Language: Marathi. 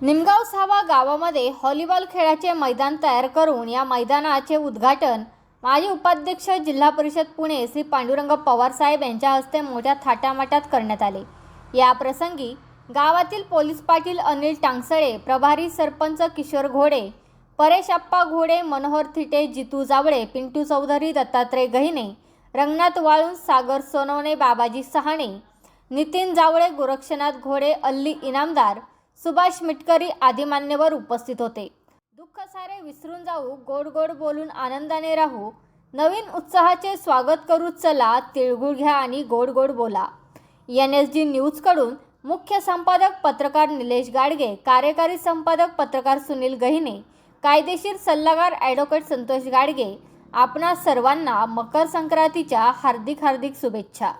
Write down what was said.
निमगाव सावा गावामध्ये हॉलीबॉल खेळाचे मैदान तयार करून या मैदानाचे उद्घाटन माजी उपाध्यक्ष जिल्हा परिषद पुणे श्री पांडुरंग पवार साहेब यांच्या हस्ते मोठ्या थाटामाटात करण्यात आले. या प्रसंगी गावातील पोलीस पाटील अनिल टांगसळे प्रभारी सरपंच किशोर घोडे परेश अप्पा घोडे मनोहर थिटे जितू जावळे पिंटू चौधरी दत्तात्रय गहिने रंगनाथ वाळून सागर सोनवणे बाबाजी सहाणे नितीन जावळे गोरक्षनाथ घोडे अल्ली इनामदार सुभाष मिटकरी आदी मान्यवर उपस्थित होते. दुःख सारे विसरून जाऊ गोड गोड बोलून आनंदाने राहू. नवीन उत्साहाचे स्वागत करू चला तिळगुळ घ्या आणि गोड गोड बोला. एन एस जी न्यूजकडून मुख्य संपादक पत्रकार निलेश गाडगे कार्यकारी संपादक पत्रकार सुनील गहिने कायदेशीर सल्लागार ॲडव्होकेट संतोष गाडगे आपणा सर्वांना मकर संक्रांतीच्या हार्दिक हार्दिक शुभेच्छा.